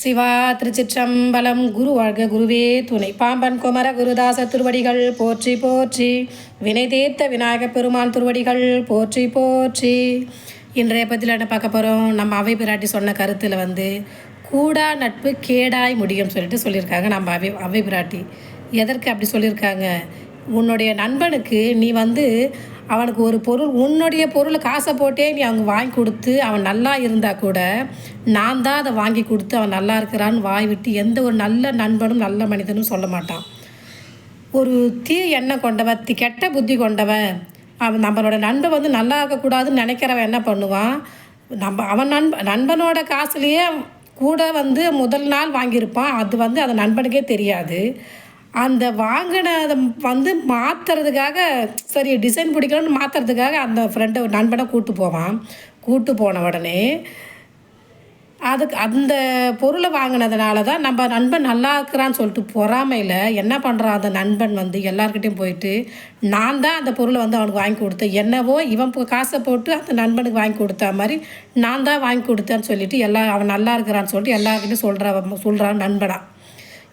சிவா திருச்சிற்றம்பலம் குரு வாழ்க குருவே துணை பாம்பன் குமர குருதாச திருவடிகள் போற்றி போற்றி. வினை தேர்த்த விநாயகப் பெருமான் திருவடிகள் போற்றி போற்றி. இன்றைய பற்றியில் என்ன பார்க்க போகிறோம் நம்ம அவை பிராட்டி சொன்ன கருத்தில் வந்து கூடா நட்பு கேடாய் முடியும்னு சொல்லிட்டு சொல்லியிருக்காங்க நம்ம அவை அவை பிராட்டி. எதற்கு அப்படி சொல்லியிருக்காங்க? உன்னுடைய நண்பனுக்கு நீ வந்து அவனுக்கு ஒரு பொருள் உன்னுடைய பொருளை காசை போட்டே நீ அவங்க வாங்கி கொடுத்து அவன் நல்லா இருந்தால் கூட நான் தான் அதை வாங்கி கொடுத்து அவன் நல்லா இருக்கிறான்னு வாய் விட்டு எந்த ஒரு நல்ல நண்பனும் நல்ல மனிதனும் சொல்ல மாட்டான். ஒரு தீ எண்ணம் கொண்டவன் தி- கெட்ட புத்தி கொண்டவன் அவன் நம்மளோட நண்பன் வந்து நல்லா இருக்கக்கூடாதுன்னு நினைக்கிறவன் என்ன பண்ணுவான்? நம்ம அவன் நண்ப நண்பனோட காசுலேயே கூட வந்து முதல் நாள் வாங்கியிருப்பான். அது வந்து அந்த நண்பனுக்கே தெரியாது. அந்த வாங்கினதை வந்து மாற்றுறதுக்காக சரி டிசைன் பிடிக்கணும்னு மாற்றுறதுக்காக அந்த ஃப்ரெண்டை நண்பனை கூட்டு போவான். கூட்டு போன உடனே அதுக்கு அந்த பொருளை வாங்கினதுனால தான் நம்ம நண்பன் நல்லா இருக்கிறான்னு சொல்லிட்டு பொறாமையில் என்ன பண்ணுறான் அந்த நண்பன் வந்து? எல்லார்கிட்டையும் போயிட்டு நான் தான் அந்த பொருளை வந்து அவனுக்கு வாங்கி கொடுத்தேன். என்னவோ இவன் காசை போட்டு அந்த நண்பனுக்கு வாங்கி கொடுத்தா மாதிரி நான் தான் வாங்கி கொடுத்தேன்னு சொல்லிட்டு எல்லா அவன் நல்லா இருக்கிறான்னு சொல்லிட்டு எல்லாருக்கிட்டையும் சொல்கிறான் சொல்கிறான் நண்பனாக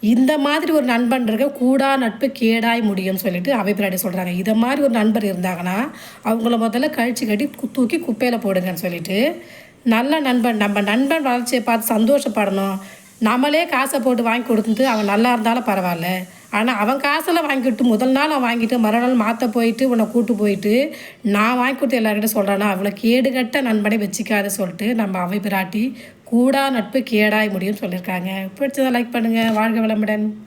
இந்த மாதிரி ஒரு நண்பன் இருக்க கூடா நட்பு கேடாய் முடியும்னு சொல்லிட்டு அவை சொல்கிறாங்க இதை மாதிரி ஒரு நண்பர் இருந்தாங்கன்னா அவங்கள முதல்ல கழிச்சு கட்டி தூக்கி குப்பையில் போடுங்கன்னு சொல்லிட்டு நல்ல நண்பன் நம்ம நண்பன் வளர்ச்சியை பார்த்து சந்தோஷப்படணும். நம்மளே காசை போட்டு வாங்கி கொடுத்துட்டு அவன் நல்லா இருந்தாலும் பரவாயில்ல. ஆனால் அவன் காசில் வாங்கிட்டு முதல் நாள் அவன் வாங்கிட்டு மறுநாள் மாற்ற போயிட்டு உன்னை கூட்டு போயிட்டு நான் வாங்கி கொடுத்து எல்லார்கிட்ட சொல்கிறேன்னா அவ்வளோ கேடுகட்ட நண்பனை வச்சுக்காத சொல்லிட்டு நம்ம அவை பிராட்டி கூடா நட்பு கேடாய் முடியும்னு சொல்லியிருக்காங்க. பிடிச்சதை லைக் பண்ணுங்கள் வாழ்க வளமுடன்.